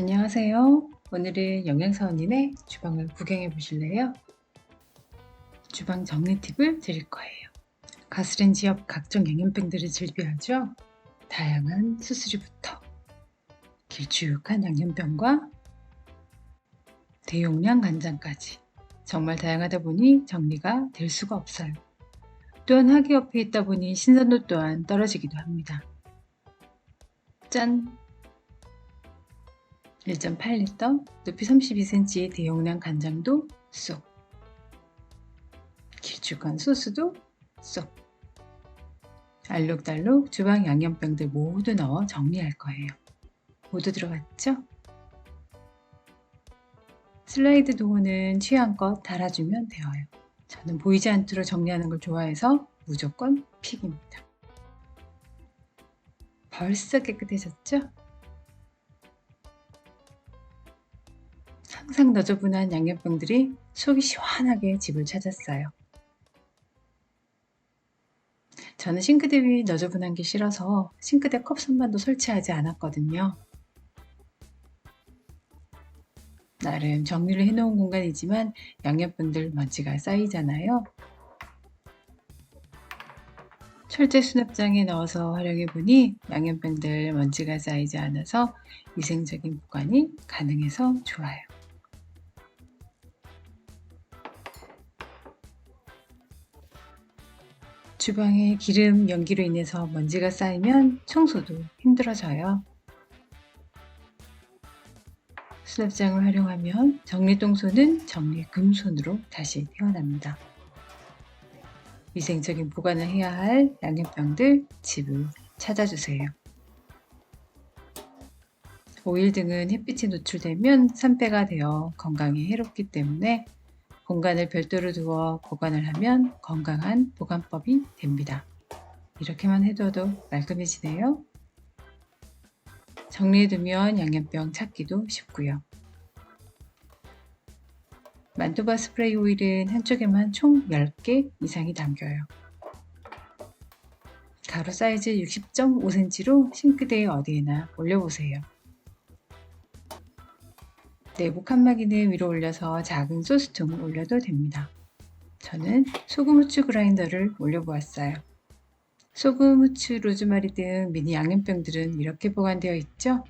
안녕하세요. 오늘은 영양사원님의 주방을 구경해 보실래요? 주방 정리 팁을 드릴 거예요. 가스레인지 옆 각종 양념병들을 즐겨하죠. 다양한 수수리부터 길쭉한 양념병과 대용량 간장까지 정말 다양하다 보니 정리가 될 수가 없어요. 또한 하기 옆에 있다 보니 신선도 또한 떨어지기도 합니다. 짠! 1.8리터, 높이 32cm 대용량 간장도 쏙. 길쭉한 소스도 쏙. 알록달록 주방 양념병들 모두 넣어 정리할 거예요. 모두 들어갔죠? 슬라이드 도어는 취향껏 달아주면 되어요. 저는 보이지 않도록 정리하는 걸 좋아해서 무조건 픽입니다. 벌써 깨끗해졌죠? 항상 너저분한 양념병들이 속이 시원하게 집을 찾았어요. 저는 싱크대 위 너저분한 게 싫어서 싱크대 컵 선반도 설치하지 않았거든요. 나름 정리를 해놓은 공간이지만 양념병들 먼지가 쌓이잖아요. 철제 수납장에 넣어서 활용해 보니 양념병들 먼지가 쌓이지 않아서 위생적인 보관이 가능해서 좋아요. 주방에 기름, 연기로 인해서 먼지가 쌓이면 청소도 힘들어져요. 수납장을 활용하면 정리동소는 정리금손으로 다시 태어납니다. 위생적인 보관을 해야 할 양념병들 집을 찾아주세요. 오일 등은 햇빛에 노출되면 산패가 되어 건강에 해롭기 때문에 공간을 별도로 두어 보관을 하면 건강한 보관법이 됩니다. 이렇게만 해둬도 말끔해지네요. 정리해두면 양념병 찾기도 쉽고요. 만두바 스프레이 오일은 한쪽에만 총 10개 이상이 담겨요. 가로 사이즈 60.5cm로 싱크대에 어디에나 올려보세요. 내부 칸막이는 위로 올려서 작은 소스통을 올려도 됩니다. 저는 소금 후추 그라인더를 올려보았어요. 소금, 후추, 로즈마리 등 미니 양념병들은 이렇게 보관되어 있죠?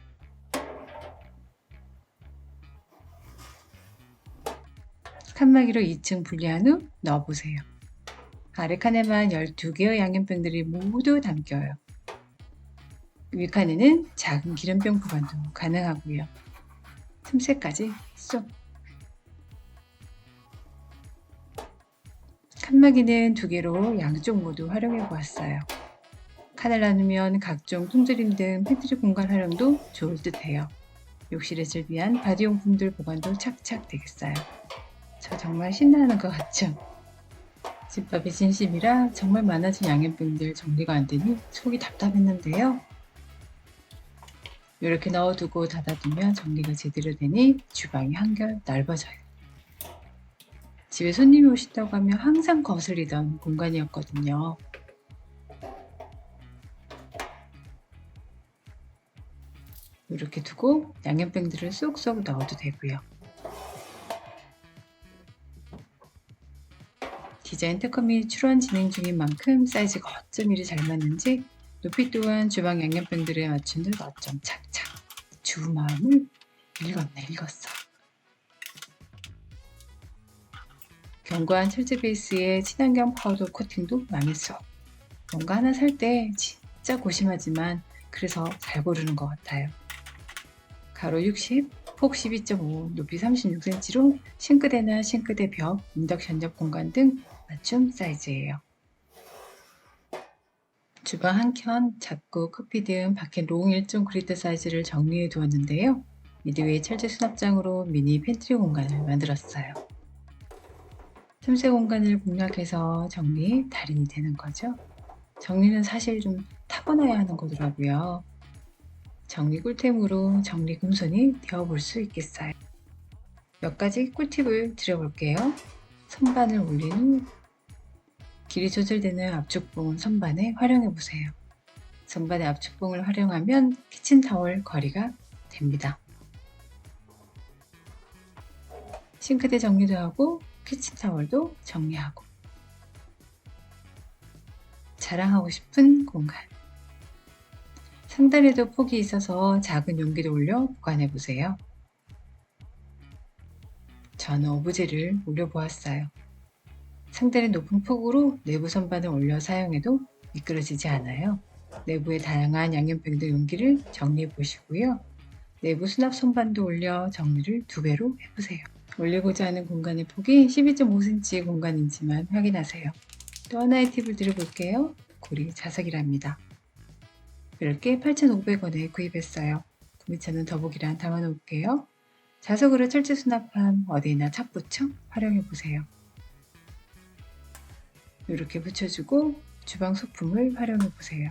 칸막이로 2층 분리한 후 넣어보세요. 아래 칸에만 12개의 양념병들이 모두 담겨요. 위 칸에는 작은 기름병 보관도 가능하고요. 틈새까지 쏙. 칸막이는 두 개로 양쪽 모두 활용해 보았어요. 칸을 나누면 각종 통조림 등 팬트리 공간 활용도 좋을 듯 해요. 욕실에 즐비한 바디용품들 보관도 착착 되겠어요. 저 정말 신나는 것 같죠? 집밥이 진심이라 정말 많아진 양념병들 정리가 안 되니 속이 답답했는데요. 이렇게 넣어두고 닫아두면 정리가 제대로 되니 주방이 한결 넓어져요. 집에 손님이 오신다고 하면 항상 거슬리던 공간이었거든요. 이렇게 두고 양념병들을 쏙쏙 넣어도 되고요. 디자인 특허 및 출원 진행 중인 만큼 사이즈가 어쩜 이리 잘 맞는지 높이 또한 주방 양념병들에 맞춘 듯 어쩜 착착 주 마음을 읽었네 읽었어. 견고한 철제 베이스에 친환경 파우더 코팅도 망했어. 뭔가 하나 살 때 진짜 고심하지만 그래서 잘 고르는 것 같아요. 가로 60, 폭 12.5, 높이 36cm로 싱크대나 싱크대 벽, 인덕션 옆 공간 등 맞춤 사이즈예요. 주방 한켠, 잡고 커피 등 밖에 롱 1.9리터 사이즈를 정리해 두었는데요. 미드웨이 철제 수납장으로 미니 팬트리 공간을 만들었어요. 틈새 공간을 공략해서 정리 달인이 되는 거죠. 정리는 사실 좀 타고나야 하는 거더라고요. 정리 꿀템으로 정리 금손이 되어볼 수 있겠어요. 몇 가지 꿀팁을 드려볼게요. 선반을 올린 후 길이 조절되는 압축봉을 선반에 활용해 보세요. 선반의 압축봉을 활용하면 키친타월 거리가 됩니다. 싱크대 정리도 하고 키친타월도 정리하고 자랑하고 싶은 공간 상단에도 폭이 있어서 작은 용기를 올려 보관해 보세요. 저는 오브제를 올려 보았어요. 상단의 높은 폭으로 내부 선반을 올려 사용해도 미끄러지지 않아요. 내부의 다양한 양념병들 용기를 정리해 보시고요. 내부 수납 선반도 올려 정리를 두 배로 해보세요. 올리고자 하는 공간의 폭이 12.5cm 공간인지만 확인하세요. 또 하나의 팁을 드려볼게요. 고리 자석이랍니다. 이렇게 8,500원에 구입했어요. 구매처는 더보기란 담아놓을게요. 자석으로 철제 수납함 어디나 착 붙여 활용해보세요. 이렇게 붙여주고 주방 소품을 활용해 보세요.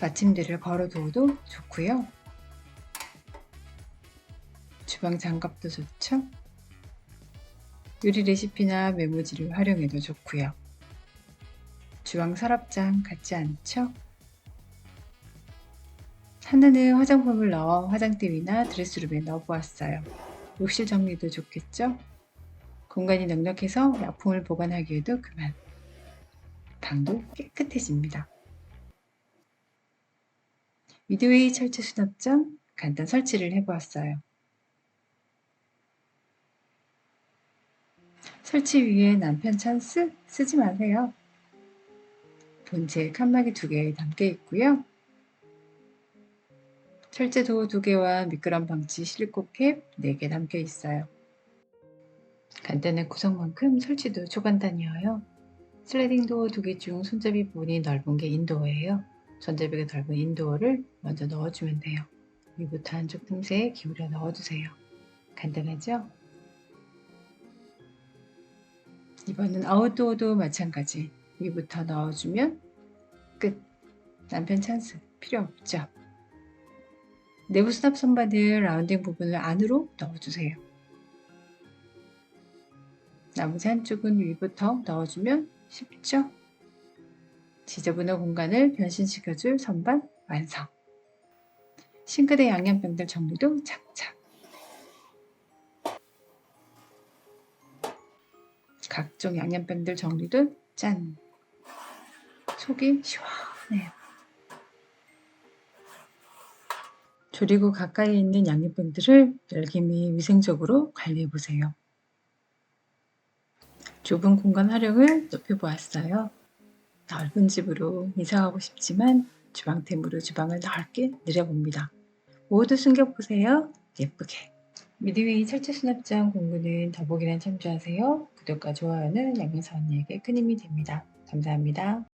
받침대를 걸어두어도 좋고요. 주방 장갑도 좋죠. 요리 레시피나 메모지를 활용해도 좋고요. 주방 서랍장 같지 않죠? 하나는 화장품을 넣어 화장대 위나 드레스룸에 넣어보았어요. 욕실 정리도 좋겠죠? 공간이 넉넉해서 약품을 보관하기에도 그만. 방도 깨끗해집니다. 미드웨이 철제 수납장 간단 설치를 해보았어요. 설치 위에 남편 찬스 쓰지 마세요. 본체 칸막이 두 개 담겨 있고요. 철제 도어 두 개와 미끄럼 방지 실리콘캡 4개 담겨 있어요. 간단한 구성만큼 설치도 초간단이어요. 슬라이딩 도어 두 개 중 손잡이 부분이 넓은 게 인도어예요. 전자벽에 넓은 인도어를 먼저 넣어주면 돼요. 위부터 한쪽 틈새에 기울여 넣어주세요. 간단하죠? 이번은 아웃도어도 마찬가지. 위부터 넣어주면 끝. 남편 찬스 필요 없죠? 내부 수납 선반을 라운딩 부분을 안으로 넣어주세요. 나머지 한쪽은 위부터 넣어주면 쉽죠? 지저분한 공간을 변신시켜줄 선반 완성. 싱크대 양념병들 정리도 착착. 각종 양념병들 정리도 짠. 속이 시원해요. 조리고 가까이 있는 양념병들을 열심히 위생적으로 관리해 보세요. 좁은 공간 활용을 높여보았어요. 넓은 집으로 이사가고 싶지만 주방템으로 주방을 넓게 늘여봅니다. 모두 숨겨보세요. 예쁘게. 미드웨이 철제 수납장 공구는 더보기란 참조하세요. 구독과 좋아요는 양면사 언니에게 큰 힘이 됩니다. 감사합니다.